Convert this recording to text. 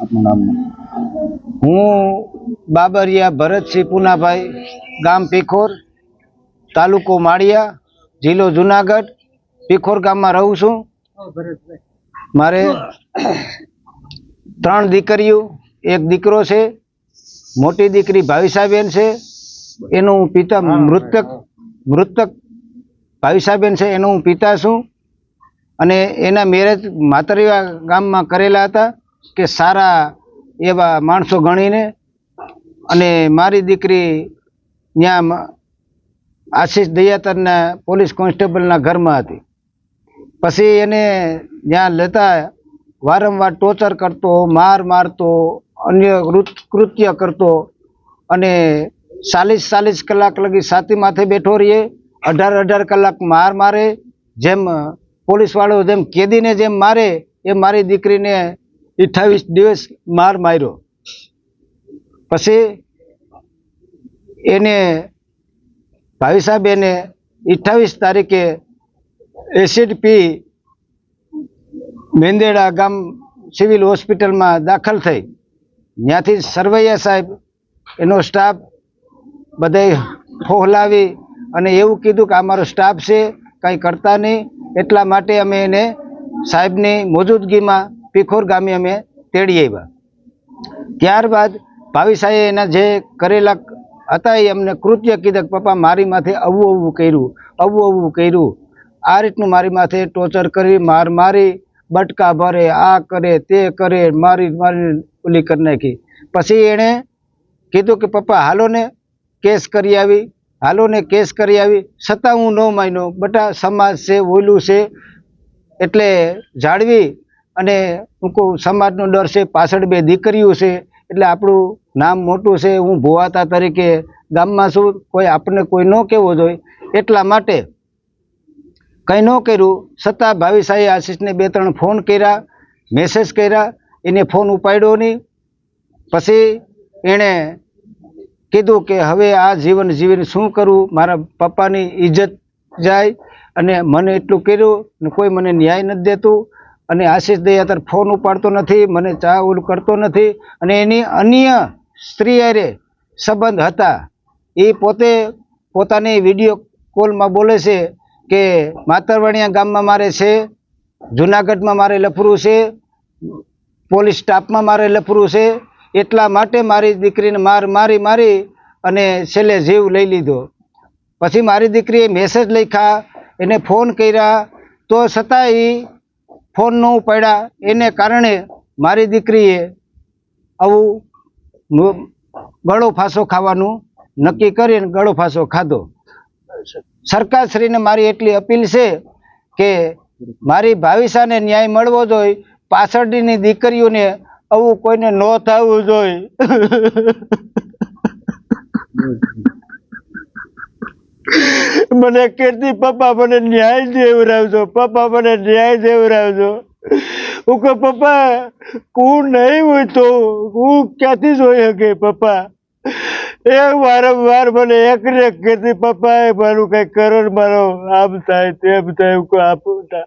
આપનું નામ? હું બાબરિયા ભરતસિંહ પુનાભાઈ, ગામ પીખોર, તાલુકો માળિયા, જિલ્લો જુનાગઢ, પીખોર ગામમાં રહું છું. મારે ત્રણ દીકરીઓ, એક દીકરો છે, મોટી દીકરી ભાવિસાબેન છે, એનું પિતા મૃતક મૃતક ભાવિસાબેન છે, એનો હું પિતા છું. અને એના મેરેજ માતરીવા ગામમાં કરેલા હતા. કે સારા એવા માણસો ગણીને અને મારી દીકરી ત્યાં આશીષ દયાતરના પોલીસ કોન્સ્ટેબલના ઘરમાં હતી. પછી એને ત્યાં લેતા વારંવાર ટોર્ચર કરતો, માર મારતો, અન્ય કૃત્ય કરતો અને ચાલીસ ચાલીસ કલાક લગી સાથી માથે બેઠો રહીએ, અઢાર અઢાર કલાક માર મારે, જેમ પોલીસવાળો જેમ કેદીને જેમ મારે, એ મારી દીકરીને અઠ્ઠાવીસ દિવસ માર માર્યો. પછી એને ભાઈ સાહેબ એને અઠ્ઠાવીસ તારીખે એસિડ પી મેંદેડા ગામ સિવિલ હોસ્પિટલમાં દાખલ થઈ. ત્યાંથી સરવૈયા સાહેબ એનો સ્ટાફ બધાય ફોહલાવી અને એવું કીધું કે અમારો સ્ટાફ છે, કંઈ કરતા નહીં. એટલા માટે અમે એને સાહેબની મોજૂદગીમાં પીખોર ગામે અમે તેડી આવ્યા. ત્યારબાદ ભાવિ સાહેબે એના જે કરેલા હતા એ અમને કૃત્ય કીધા પપ્પા, મારી માથે આવું આવું કર્યું, આવું આવું કર્યું. આ રીતનું મારી માથે ટોર્ચર કરી, માર મારી, બટકા ભરે, આ કરે, તે કરે, મારી મારી ઓલી કરી નાખી. પછી એણે કીધું કે, પપ્પા હાલોને કેસ કરી આવી હાલોને કેસ કરી આવી. છતાં હું ન માન્યો. બટા સમાજ છે ઓલું છે. એટલે જાળવી અને કહું સમાજનો ડર છે, પાછળ બે દીકરીઓ છે, એટલે આપણું નામ મોટું છે, હું ભુવાતા તરીકે ગામમાં છું, કોઈ આપણને કોઈ ન કહેવો જોઈએ. એટલા માટે કંઈ ન કર્યું છતાં ભાવિ સાહેબ આશીષને બે ત્રણ ફોન કર્યા મેસેજ કર્યા, એને ફોન ઉપાડ્યો નહીં. પછી એણે કીધું કે હવે આ જીવન જીવીને શું કરવું મારા પપ્પાની ઇજ્જત જાય અને મને એટલું કર્યું કોઈ મને ન્યાય નથી દેતું. અને આશીષ દયાતર ફોન ઉપાડતો નથી, મને ચા ઓલું કરતો નથી અને એની અન્ય સ્ત્રી અરે સંબંધ હતા. એ પોતે પોતાની વીડિયો કોલમાં બોલે છે કે માતરવાણિયા ગામમાં મારે છે, જુનાગઢમાં મારે લફરું છે, પોલીસ સ્ટાફમાં મારે લફરું છે, એટલા માટે મારી દીકરીને માર મારી મારી અને છેલ્લે જીવ લઈ લીધો. પછી મારી દીકરીએ મેસેજ લખ્યા, એને ફોન કર્યા. તો છતાં એ ફોન ન ઉપાડ્યા. એને કારણે મારી દીકરીએ આવું ગળો ફાંસો ખાવાનું નક્કી કરીને ગળો ફાંસો ખાધો. સરકારશ્રીને મારી એટલી અપીલ છે કે મારી ભાવિસાને ન્યાય મળવો જોઈએ. પાછળની દીકરીઓને આવું કોઈને ન થવું જોઈએ. મને કેતી પપ્પા મને ન્યાય દેવરાવજો, પપ્પા મને ન્યાય દેવરાવજો. હું કહું, પપ્પા હું નહીં હોય તો હું ક્યાંથી જોઈ શકે પપ્પા? એ વારંવાર મને એક ને એક કીર્તિ પપ્પા એ મારું કઈ કરો મારો આમ થાય તેમ થાય, હું આપું તા.